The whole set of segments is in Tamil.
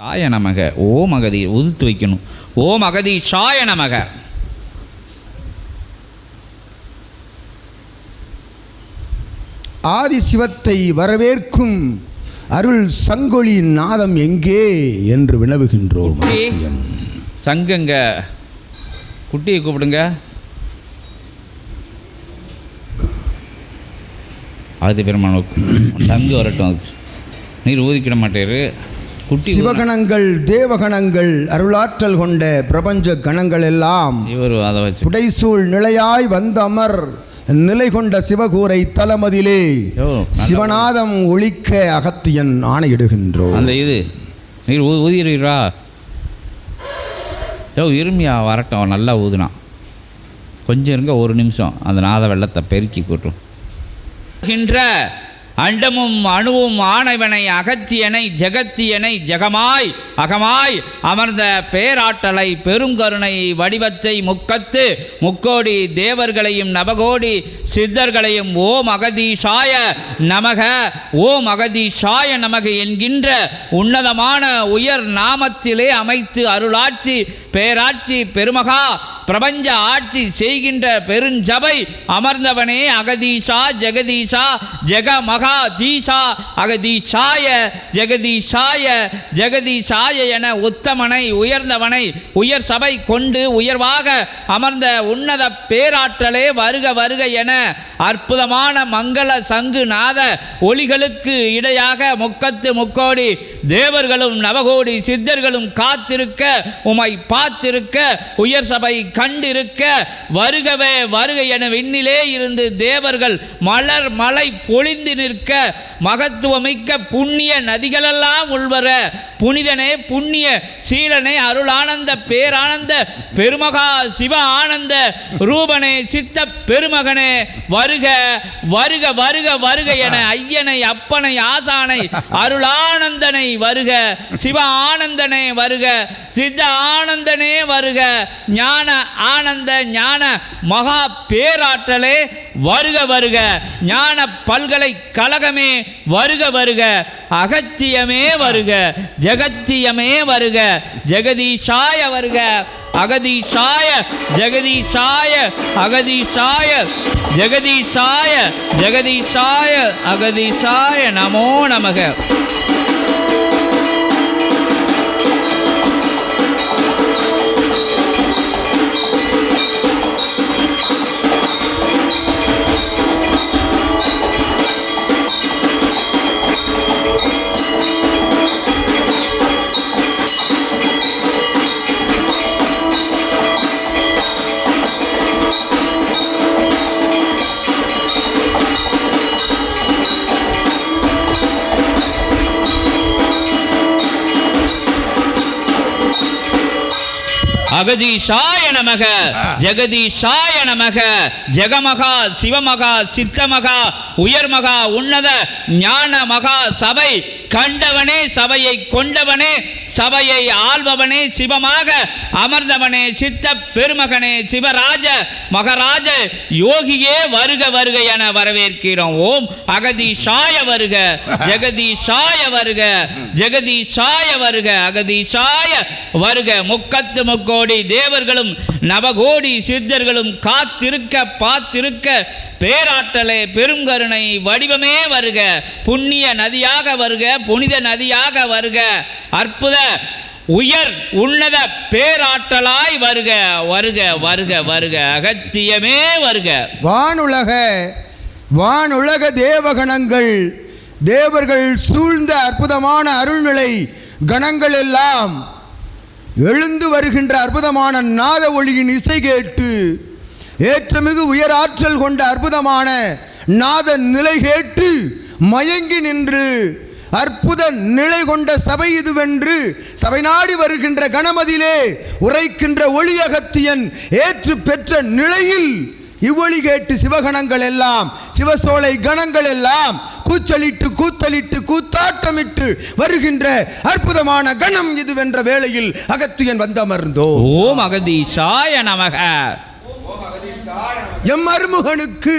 சாய நமக. ஓம் அகதி உதுத்து வைக்கணும். ஓம் அகதி சாய நமக. ஆதி சிவத்தை வரவேற்கும் அருள் சங்கொலி நாதம் எங்கே என்று வினவுகின்றோம். சங்குங்க குட்டியை கூப்பிடுங்க. அது பெருமான தங்கு வரட்டும். நீர் ஊதிக்கிட மாட்டேரு குட்டி சிவகணங்கள் தேவகணங்கள் அருளாற்றல் கொண்ட பிரபஞ்ச கணங்கள் எல்லாம் இவர் அதை வச்சு புடைசூழ் நிலையாய் வந்த அமர் நிலை கொண்ட சிவகூரை தலமதிலே நல்ல சிவநாதம் ஒழிக்க அகத்தியன் ஆணையிடுகின்றோம். அந்த இது நீர் ஊ ஊதிடுவீரா யோ இருமியா வரட்டும் அவன் நல்லா ஊதுனான். கொஞ்சம் இருங்க ஒரு நிமிஷம். அந்த நாத வெள்ளத்தை பெருக்கி கூட்டும் கின்ற அண்டமும் அணுவும் ஆணவனை அகத்தியனை ஜெகத்தியனை ஜெகமாய் அகமாய் அமர்ந்த பேராற்றலை பெருங்கருணை வடிவத்தை முக்கத்து முக்கோடி தேவர்களையும் நவகோடி சித்தர்களையும் ஓம் அகதீஷாய நமக ஓம் அகதீஷாய நமக என்கின்ற உன்னதமான உயர் நாமத்திலே அமைத்து அருளாட்சி பேராட்சி பெருமகா பிரபஞ்ச ஆட்சி செய்கின்ற பெருஞ்சபை அமர்ந்தவனே அகதீஷா ஜெகதீஷா ஜெகமகா தீஷா அகதீஷாய ஜெகதீஷாய ஜெகதீஷாய என உத்தமனை உயர்ந்தவனை உயர் சபை கொண்டு உயர்வாக அமர்ந்த உன்னத பேராற்றலே வருக வருக என அற்புதமான மங்கள சங்கு நாத ஒளிகளுக்கு இடையாக முக்கத்து முக்கோடி தேவர்களும் நவகோடி சித்தர்களும் காத்திருக்க உமை காத்திருக்க உயர் சபை கண்டிருக்க வருகவே வருக என விண்ணிலே இருந்து தேவர்கள் மலர் மலை பொழிந்து நிற்க மகத்துவமிக்க புண்ணிய நதிகளெல்லாம் உள்வர புனிதனே புண்ணிய சீலனே அருளானந்த பேரானந்த பெருமகா சிவ ஆனந்த ரூபனே சித்த பெருமகனே வருக வருக வருக வருக என ஐயனை அப்பனை ஆசானை அருளானந்தனை வருக சிவ ஆனந்தனே வருக சித்த உடனே வருக. ஞான ஆனந்த ஞான மகா பேராற்றலே வருக வருக. ஞான பல்கலைக்கழகமே வருக வருக. அகத்தியமே வருக. ஜெகத்தியமே வருக. ஜெகதீஷாய வருக. அகதீஷாய ஜெகதீஷாய அகதீஷாய ஜெகதீஷாய ஜெகதீஷாய அகதீஷாய. நமோ நமக. அகதீஷாய நமக ஜெகதீஷாய நமக ஜெகமகா சிவமகா சித்தமகா உயர்மகா உன்னத ஞான மகா சபை கண்டவனே சபையை கொண்டவனே சபையை ஆள்பவனே சிவமாக அமர்ந்தவனே சித்த பெருமகனே சிவராஜ மகராஜ யோகியே வருக வருக என வரவேற்கிறோம். ஓம் சாய வருக ஜெகதீஷாய வருக ஜெகதீஷாய வருக அகதீஷாய வருக. முக்கத்து முக்கோடி தேவர்களும் நவகோடி சித்தர்களும் காத்திருக்க பார்த்திருக்க பேராற்றலே பெருங்கருணை வடிவமே வருக. புண்ணிய நதியாக வருக புனித நதியாக வருக. அற்புத உயர் உன்னத பேராற்றலாய் வருக. வருக வருக வருக. அகத்தியமே வருக. வானுலக வானுலக தேவகணங்கள் தேவர்கள் சூழ்ந்த அற்புதமான அருள்நிலை கணங்கள் எல்லாம் எழுந்து வருகின்ற அற்புதமான நாத ஒளியின் இசை கேட்டு ஏற்றமிகு உயராற்றல் கொண்ட அற்புதமான நாத நிலை கேட்டு மயங்கி நின்று அற்புத நிலை கொண்ட சபை இதுவென்று சபை நாடி வருகின்ற கணமதிலே உரைக்கின்ற ஒளியகத்தியன் ஏற்று பெற்ற நிலையில் இவ்வொளி கேட்டு சிவகணங்கள் எல்லாம் சிவசோலை கணங்கள் எல்லாம் கூச்சலிட்டு கூத்தலிட்டு கூத்தாட்டமிட்டு வருகின்ற அற்புதமான கணம் இதுவென்ற வேளையில் அகத்தியன் வந்தமர்ந்தோ ஓம் அகதீஷாய நமக. எம் அருமுகனுக்கு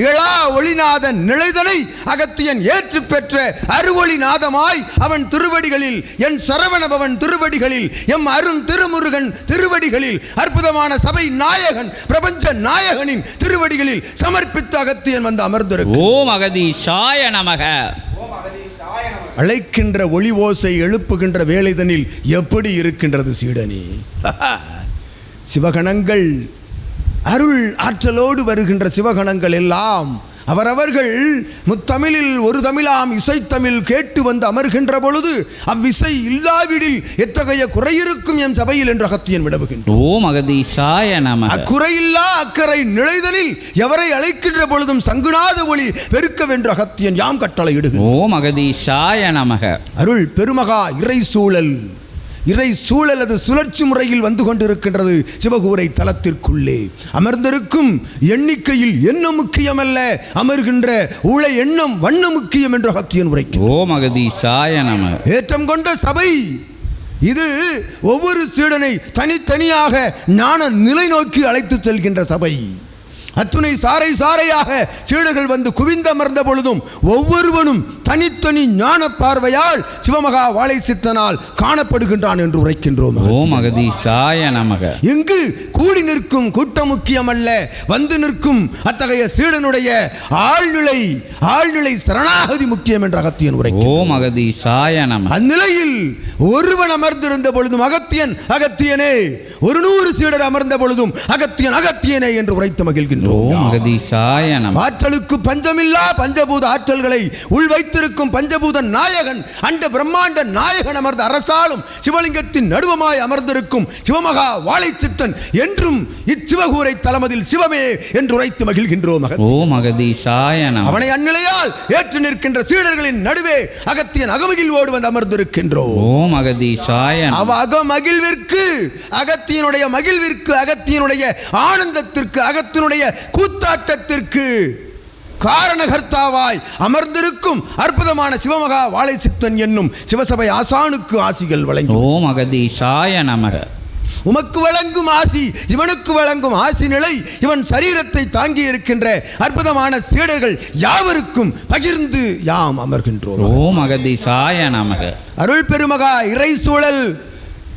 இளா ஒளிநாதன் நிலைதனை அகத்தியன் ஏற்று பெற்ற அருவொளிநாதமாய் அவன் திருவடிகளில் என் சரவணபவன் திருவடிகளில் எம் அருண் திருமுருகன் திருவடிகளில் அற்புதமான சபை நாயகன் பிரபஞ்ச நாயகனின் திருவடிகளில் சமர்ப்பித்து அகத்தியன் வந்து அமர்ந்திருக்கும் ஓம் அகதீஷாய நமக. அழைக்கின்ற ஒளி ஓசை எழுப்புகின்ற வேலைதனில் எப்படி இருக்கின்றது சீடனி? சிவகணங்கள் அருள் ஆற்றலோடு வருகின்ற சிவகணங்கள் எல்லாம் அவரவர்கள் முத்தமிழில் ஒரு தமிழாம் இசைத்தமிழ் கேட்டு வந்து அமர்கின்ற பொழுது அவ்விசை இல்லாவிடில் எத்தகைய குறையிருக்கும் என் சபையில் என்று அகத்தியன் விடவுகின்றான் ஓம் அகதீஷாய நமக அக்குறையில்லா அக்கறை நிலைதனில் எவரை அழைக்கின்ற பொழுதும் சங்குநாத ஒளி பெருக்கவென்று அகத்தியன் யாம் கட்டளை இடுகிறோம் ஓம் அகதீஷாய நமக. அருள் பெருமகா இறை சூழல். இறை சூழல் அது சுழற்சி முறையில் வந்து கொண்டிருக்கின்றது சிவகூரை தலத்திற்குள்ளே அமர்ந்திருக்கும் எண்ணிக்கையில் என்ன முக்கியமல்ல அமர்கின்ற உள எண்ணம் வண்ண முக்கியம் என்று அகத்தியன் உரைக்கும் ஓம் அகதீஷாய நமக ஏற்றம் கொண்ட சபை இது ஒவ்வொரு சீடனை தனித்தனியாக ஞான நிலை நோக்கி அழைத்து செல்கின்ற சபை. அத்துணை சாறை சாறையாக சீடர்கள் வந்து குவிந்தமர்ந்த பொழுதும் ஒவ்வொருவனும் தனித்தனி ஞான பார்வையால் சிவமகா வாழை சித்தனால் காணப்படுகின்றான் என்று உரைக்கின்றோம் ஓம் அகதீஷாய நமக. இங்கு கூடி நிற்கும் கூட்டம் முக்கியமல்ல. வந்து நிற்கும் அத்தகைய சீடனுடைய ஆழ்நிலை ஆழ்நிலை சரணாகதி முக்கியம் என்ற அகத்தியன் உரை ஓம் அகதீஷாய நமக. அந்நிலையில் ஒருவன் அமர்ந்திருந்த பொழுதும் அகத்தியன் அகத்தியனே ஒரு நூறு சீடர் அமர்ந்த பொழுதும் அகத்தியன் அகத்தியனே என்று உரைத்து மகிழ்கின்றோம். ஆற்றலுக்கு பஞ்சமில்லா பஞ்சபூத ஆற்றல்களை உள் வைத்திருக்கும் பஞ்சபூத நாயகன் அண்ட பிரம்மாண்ட நாயகன் அமர்ந்த அரசாலும் சிவலிங்கத்தின் நடுவமாய் அமர்ந்திருக்கும் சிவமகா வாழைச்சித்தன் என்றும் இச்சிவகூரை தலமதில் சிவமே என்று உரைத்து மகிழ்கின்றோம் அகதீஷாய நமக அவனை அந்நிலையால் ஏற்று நிற்கின்ற சீடர்களின் நடுவே அகத்தியன் அகமகிழ்வோடு வந்து அமர்ந்திருக்கின்றோம் ஓம் அகதீஷாய நமக அவ அகமகிழ்விற்கு அகத்தியனுடைய மகிழ்விற்கு அகத்தியனுடைய ஆனந்தத்திற்கு அகத்தினுடைய கூத்தாட்டத்திற்கு காரணகர்த்தாவாய் அமர்ந்திருக்கும் அற்புதமான சிவமகா வாழை சித்தன் என்னும் சிவசபை ஆசானுக்கு ஆசிகள் வழங்கி ஓம் அகதீஷாய நமக. உமக்கு வழங்கும் ஆசி இவனுக்கு வழங்கும் ஆசி நிலை இவன் சரீரத்தை தாங்கி இருக்கின்ற அற்புதமான சீடர்கள் யாவருக்கும் பகிர்ந்து யாம் அமர்கின்றோம். ஓம் அகதீஷாய நமக. அருள் பெருமகா இறை சூழல்.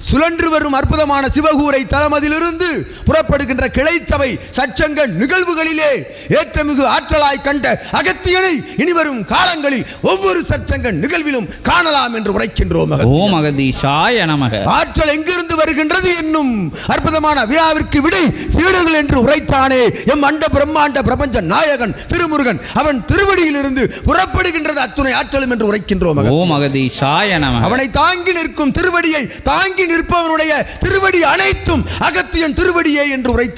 சுழன்று வரும் அற்புதமான சிவகூரை தலமதிலிருந்து புறப்படுகின்ற கிளைச்சபை சச்சங்க நிகழ்வுகளிலே ஏற்றமிகு ஆற்றலாய் கண்ட அகத்தியனை இனிவரும் காலங்களில் ஒவ்வொரு சச்சங்க நிகழ்விலும் காணலாம் என்று உரைக்கின்றோம். ஓம் அகதீஷாய நமக ஆற்றல் எங்கிருந்து வருகின்றது என்னும் அற்புதமான விழாவிற்கு விடை சீடர்கள் என்று உரைத்தானே எம் அண்ட பிரம்மாண்ட பிரபஞ்ச நாயகன் திருமுருகன் அவன் திருவடியிலிருந்து புறப்படுகின்றது அத்துணை ஆற்றலும் என்று உரைக்கின்றோம். ஓம் அகதீஷாய நமக அவனை தாங்கி நிற்கும் திருவடியை தாங்கி நிற்பவனுடைய திருவடி அனைத்தும் அகத்தியன் திருவடியே என்று உரைத்து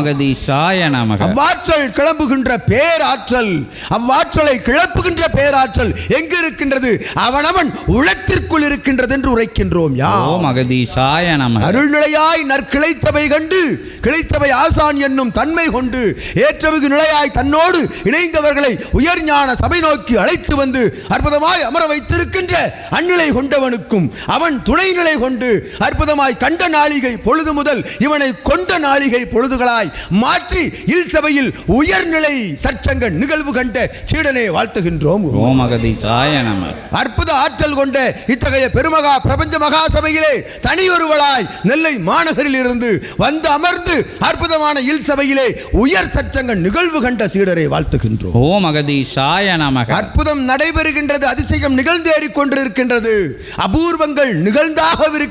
அகதீஷாய நமக. அவ்வாற்றல் கிளம்புகின்ற பேராற்றல் அவ்வாற்றலை கிளப்புகின்ற பேராற்றல் எங்கு இருக்கின்றது அவனவன் உளத்திற்குள் இருக்கின்றது என்று உரைக்கின்றோம் யா. ஓம் அகதீஷாய நமக. அருள்நிலையாய் நற்கிளைச்சபை கண்டு கிளைச்சபை ஆசான் என்னும் தன்மை கொண்டு ஏற்றமிகு நிலையாய் தன்னோடு இணைந்தவர்களை உயர்ஞான சபை நோக்கி அழைத்து வந்து அற்புதமாய் அமர வைத்திருக்கின்ற அந்நிலை கொண்டவனுக்கும் அவன் துணை நிலை கொண்டு அற்புதமாய் கண்ட நாளிகை பொழுது முதல் இவனை கொண்ட நாளிகை பொழுதுகளாய் மாற்றி இல் சபையில் உயர்நிலை சற்சங்க நிகழ்வு கண்ட சீடனை வாழ்த்துகின்றோம். அற்புத ஆற்றல் கொண்ட இத்தகைய பெருமகா பிரபஞ்ச மகா சபையிலே தனியொருவளாய் நெல்லை மாநகரில் இருந்து வந்து அமர்ந்து அற்புதமான இல் சபையிலே உயர் சச்சங்க நிகழ்வு கண்ட சீடரை வாழ்த்துகின்றோம். ஓம் அகதீஷாய நமக அற்புதம் நடைபெறுகின்றது அதிசயம் நிகழ்ந்தேறிக் கொண்டிருக்கின்றது. அபூர்வங்கள்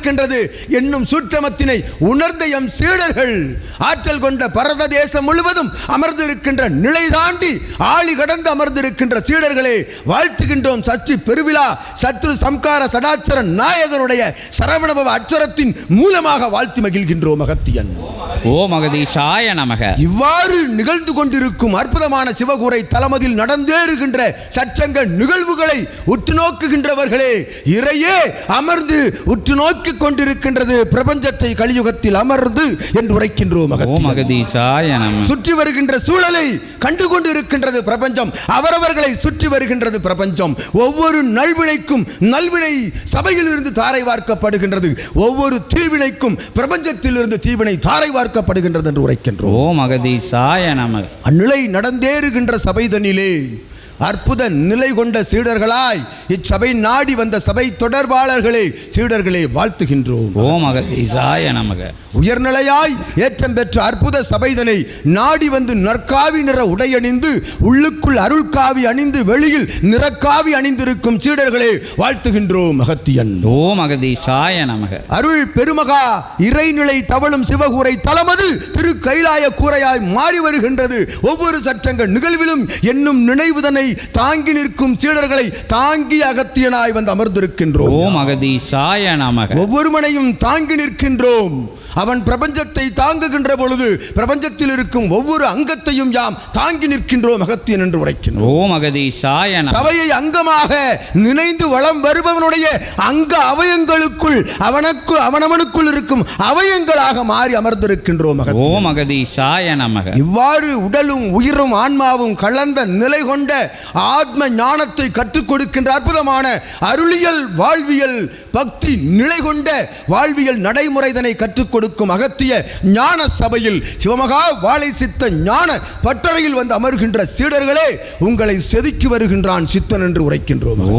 இருக்கின்றது என்னும் சூட்சமத்தினை உணர்ந்த எம் சீடர்கள் ஆற்றல் கொண்ட பரத தேசம் முழுவதும் அமர்ந்திருக்கின்ற நிலை தாண்டி ஆளி கடந்து அமர்ந்திருக்கின்ற சீடர்களே வாழ்த்துகின்றோம் சச்சி பெருவிழா சத்ரு சம்கார சடாச்சர நாயகனுடைய சரவணபவ அச்சரத்தின் மூலமாக வாழ்த்து மகிழ்கின்றோம் மகத்தியன் ஓம் அகதீஷாய நமக. இவ்வாறு நிகழ்ந்து கொண்டிருக்கும் அற்புதமான சிவகூரை தலமதில் நடந்தேறுகின்ற சச்சங்க நிகழ்வுகளை உற்று நோக்குகின்றவர்களே இறையே அமர்ந்து உற்று நோக்கிக் கொண்டிருக்கின்றது பிரபஞ்சத்தை கலியுகத்தில் அமர்ந்து என்று உரைக்கின்றோம் நமக சுற்றி வருகின்ற சூழலை கண்டு கொண்டிருக்கின்றது பிரபஞ்சம் அவரவர்களை சுற்றி வருகின்றது பிரபஞ்சம். ஒவ்வொரு நல்வினைக்கும் நல்வினை சபையில் இருந்து தாரை வார்க்கப்படுகின்றது. ஒவ்வொரு தீவினைக்கும் பிரபஞ்சத்தில் இருந்து தீவினை தாரை வார்க்க பார்க்கப்படுகின்றது என்று உரைக்கின்றோம். ஓம் அகதீசாய நமக. அந்நிலை நடந்தேறுகின்ற சபைதனிலே அற்புத நிலை கொண்ட சீடர்களாய் இச்சபை நாடி வந்த சபை தொடர்பாளர்களே சீடர்களே வாழ்த்துகின்றோம். ஓம் அகதீசாய நமக. உயர்நிலையாய் ஏற்றம் பெற்ற அற்புத சபைதனை நாடி வந்து நற்காவி நிற உடையணிந்து உள்ளுக்குள் அருள்காவி அணிந்து வெளியில் நிறக்காவி அணிந்திருக்கும் சீடர்களே வாழ்த்துகின்றோம் அகத்தியன் ஓம் அகதீசாய நமக. அருள் பெருமகா இறைநிலை தவழும் சிவகூரை தலமது திரு கைலாய கூரையாய் மாறி வருகின்றது. ஒவ்வொரு சற்றங்கள் நிகழ்விலும் என்னும் நினைவுதனை தாங்கி நிற்கும் சீடர்களை தாங்கி அகத்தியனாய் வந்து அமர்ந்திருக்கின்றோம். ஓம் அகதீசாய நமக. ஒவ்வொருவனையும் தாங்கி நிற்கின்றோம். அவன் பிரபஞ்சத்தை தாங்குகின்ற பொழுது பிரபஞ்சத்தில் இருக்கும் ஒவ்வொரு அங்கத்தையும் யாம் தாங்கி நிற்கின்றோம் அகத்தியன் என்று உரைக்கின்றோம். ஓம் அகதீசாய நமக சபையை அங்கமாக நினைந்து வளம் வருபவனுடைய அங்க அவயங்களுக்குள் அவனுக்கு அவனவனுக்குள் இருக்கும் அவயங்களாக மாறி அமர்ந்திருக்கின்றோம். ஓம் அகதீசாய நமக இவ்வாறு உடலும் உயிரும் ஆன்மாவும் கலந்த நிலை கொண்ட ஆத்ம ஞானத்தை கற்றுக் கொடுக்கின்ற அற்புதமான அருளியல் வாழ்வியல் பக்தி நிலை கொண்ட வாழ்வியல் நடைமுறைதனை கற்றுக் கொடுக்கும் அகத்திய ஞான சபையில் சிவமகா வாழை சித்த ஞான பட்டறையில் வந்து அமர்கின்ற சீடர்களே உங்களை செதுக்கி வருகின்றான் சித்தன் என்று உரைக்கின்றோம்.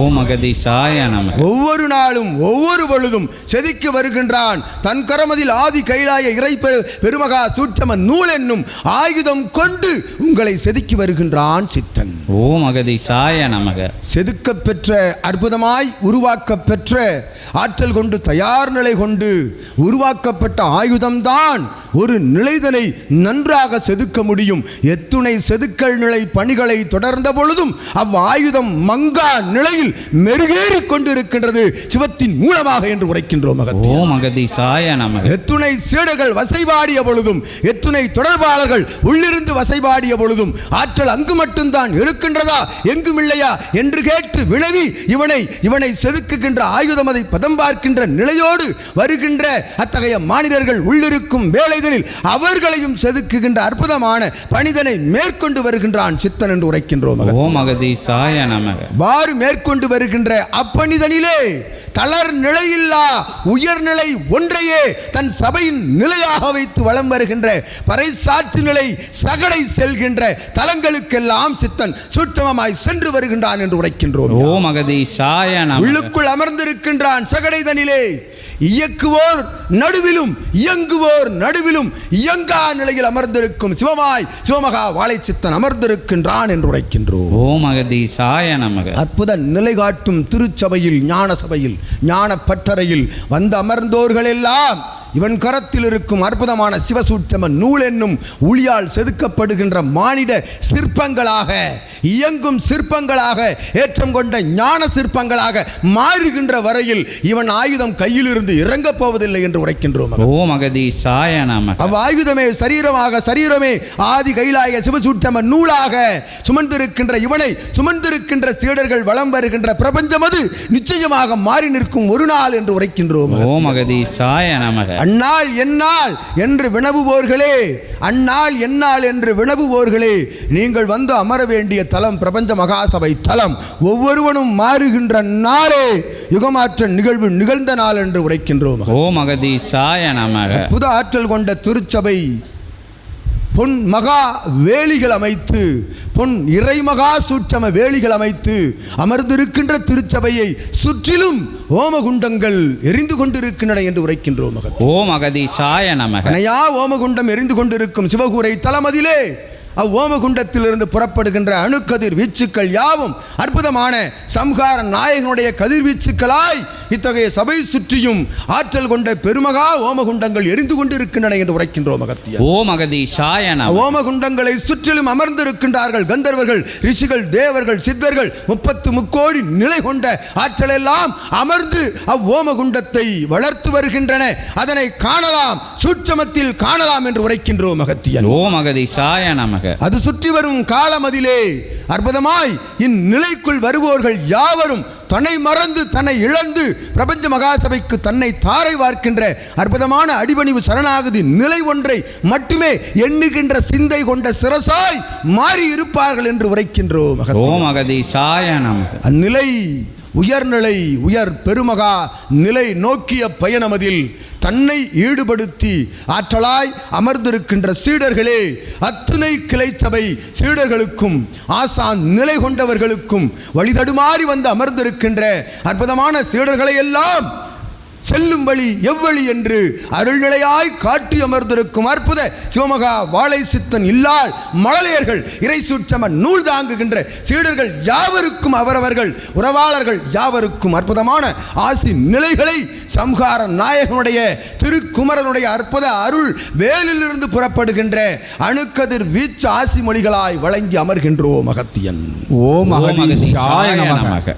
ஒவ்வொரு நாளும் ஒவ்வொரு பொழுதும் செதுக்கி வருகின்றான். தன் கரமதில் ஆதி கைலாய இறை பெரு- பெருமகா சூட்சம நூல் என்னும் ஆயுதம் கொண்டு உங்களை செதுக்கி வருகின்றான் சித்தன். ஓம் அகதீசாய நமக. செதுக்கப் பெற்ற அற்புதமாய் உருவாக்கப் பெற்ற ஆற்றல் கொண்டு தயார் நிலை கொண்டு உருவாக்கப்பட்ட ஆயுதம்தான். ஒரு நிலைதனை நன்றாக செதுக்க முடியும். எத்துணை செதுக்கல் நிலை பணிகளை தொடர்ந்த பொழுதும் அவ்வாயுதம் மங்கா நிலையில் மெருகேறி கொண்டிருக்கின்றது. சிவத்தின் மூலமாக என்று உரைக்கின்றோம் எத்துணை சீடர்கள் வசைபாடிய பொழுதும் எத்துணை தொடர்பாளர்கள் உள்ளிருந்து வசைபாடிய பொழுதும் ஆற்றல் அங்கு மட்டும்தான் இருக்கின்றதா எங்கும் இல்லையா என்று கேட்டு வினவி இவனை இவனை செதுக்குகின்ற ஆயுதம் அதை பதம் பார்க்கின்ற நிலையோடு வருகின்ற அத்தகைய மாநிலர்கள் உள்ளிருக்கும் வேலைதனில் அவர்களையும் செதுக்குகின்ற அற்புதமான பணிதனை மேற்கொண்டு வருகின்றான் சித்தன் என்று உரைக்கின்றோம். ஓம் அகதீசாய நமக. வாறு மேற்கொண்டு வருகின்ற அப்பணிதனிலே தளர் நிலையில்லா உயர்நிலை ஒன்றையே தன் சபையின் நிலையாக வைத்து வலம் வருகின்ற பறைசாற்று நிலை சகடை செல்கின்ற தலங்களுக்கெல்லாம் சித்தன் சூட்சமமாய் சென்று வருகின்றான் என்று உரைக்கின்றோம். அகதீசாய நமக. உள்ளுக்குள் அமர்ந்திருக்கின்றான் சகடைதனிலே. இயக்குவோர் நடுவிலும் இயங்குவோர் நடுவிலும் இயங்கா நிலையில் அமர்ந்திருக்கும் சிவமாய் சிவமகா வாழைச்சித்தன் அமர்ந்திருக்கின்றான் என்று உரைக்கின்றோம். ஓம் அகதீசாய நமக. அற்புத நிலை காட்டும் திருச்சபையில் ஞான சபையில் ஞான பட்டறையில் வந்து அமர்ந்தோர்கள் எல்லாம் இவன் கரத்தில் இருக்கும் அற்புதமான சிவசூட்சம நூல் என்னும் ஒளியால் செதுக்கப்படுகின்ற மானிட சிற்பங்களாக இயங்கும் சிற்பங்களாக ஏற்றம் கொண்ட ஞான சிற்பங்களாக மாறுகின்ற வரையில் இவன் ஆயுதம் கையிலிருந்து இறங்கப் போவதில்லை என்று உரைக்கின்றோம் ஓம் அகதீசாய நமக அவ் ஆயுதமே சரீரமாக சரீரமே ஆதி கைலாய சிவசூட்சம நூலாக சுமந்திருக்கின்ற இவனை சுமந்திருக்கின்ற சீடர்கள் வலம் வருகின்ற பிரபஞ்சம் அது. நிச்சயமாக மாறி நிற்கும் ஒரு நாள் என்று உரைக்கின்றோம் ஓம் அகதீசாய நமக அந்நாள் எந்நாள் என்று வினவுவோர்களே அந்நாள் எந்நாள் என்று வினவுவோர்களே நீங்கள் வந்து அமர வேண்டிய தலம் பிரபஞ்ச மகாசபை தலம். ஒவ்வொருவனும் மாறுகின்ற நாளே யுகமாற்ற நிகழ்வு நிகழ்ந்த நாள் என்று உரைக்கின்றோம். ஓம் அகதீசாய நமக. புத ஆற்றல் கொண்ட திருச்சபை பொன் மகா வேலிகள் அமைத்து பொன் இறைமகா சூட்சம வேலிகள் அமைத்து அமர்ந்திருக்கின்ற திருச்சபையை சுற்றிலும் ஓமகுண்டங்கள் எரிந்து கொண்டிருக்கின்றன என்று உரைக்கின்றோம் ஓம் அகதீசாய நமக. அணையா ஓமகுண்டம் எரிந்து கொண்டிருக்கும் சிவகூரை தலமதிலே அவ்வோமகுண்டத்திலிருந்து புறப்படுகின்ற அணுக்கதிர் வீச்சுக்கள் யாவும் அற்புதமான சம்ஹார நாயகனுடைய கதிர்வீச்சுக்களாய் இத்தகைய சபை சுற்றியும் ஆற்றல் கொண்ட பெருமகா ஓமகுண்டங்கள் எரிந்து கொண்டிருக்கின்றன என்று உரைக்கின்றோம் அகத்தியர். ஓம் அகதீசாய நமக ஓமகுண்டங்களை சுற்றிலும் அமர்ந்திருக்கின்றார்கள் கந்தர்வர்கள் ரிஷிகள் தேவர்கள் சித்தர்கள் முப்பத்து முக்கோடி நிலை கொண்ட ஆற்றலெல்லாம் அமர்ந்து அவ்வோமகுண்டத்தை வளர்த்து வருகின்றன. அதனை காணலாம் சூட்சமத்தில் காணலாம் என்று உரைக்கின்றோம் அகத்தியன் ஓம் அகதீசாய நமக. அது சுற்றி வரும் காலமதிலே அற்புதமாய் இந்நிலைக்குள் வருவோர்கள் யாவரும் தன்னை மறந்து தன்னை இழந்து பிரபஞ்ச மகாசபைக்கு தன்னை தாரை வார்க்கின்ற அற்புதமான அடிபணிவு சரணாகதி நிலை ஒன்றை மட்டுமே எண்ணுகின்ற சிந்தை கொண்ட சிரசாய் மாறி இருப்பார்கள் என்று உரைக்கின்றோம். ஓம் அகதீசாய நமக அந்நிலை உயர்நிலை உயர் பெருமகா நிலை நோக்கிய பயணமதில் தன்னை ஈடுபடுத்தி ஆற்றலாய் அமர்ந்திருக்கின்ற சீடர்களே அத்துணை கிளை சபை சீடர்களுக்கும் ஆசான் நிலை கொண்டவர்களுக்கும் வழிதடுமாறி வந்து அமர்ந்திருக்கின்ற அற்புதமான சீடர்களை எல்லாம் செல்லும் வழி எவ்வழி என்று அருள்நிலையாய் காட்டி அமர்ந்திருக்கும் அற்புத சிவமகா வாழை சித்தன் இல்லால் மழலையர்கள் இறை சூட்சம நூல் தாங்குகின்ற சீடர்கள் யாவருக்கும் அவரவர்கள் உறவாளர்கள் யாவருக்கும் அற்புதமான ஆசி நிலைகளை சம்ஹார நாயகனுடைய திருக்குமரனுடைய அற்புத அருள் வேலிலிருந்து புறப்படுகின்ற அணுக்கதிர் வீச்சு ஆசி மொழிகளாய் வழங்கி அமர்கின்றோம் ஓம் அகதீஷாய நமக. நமக.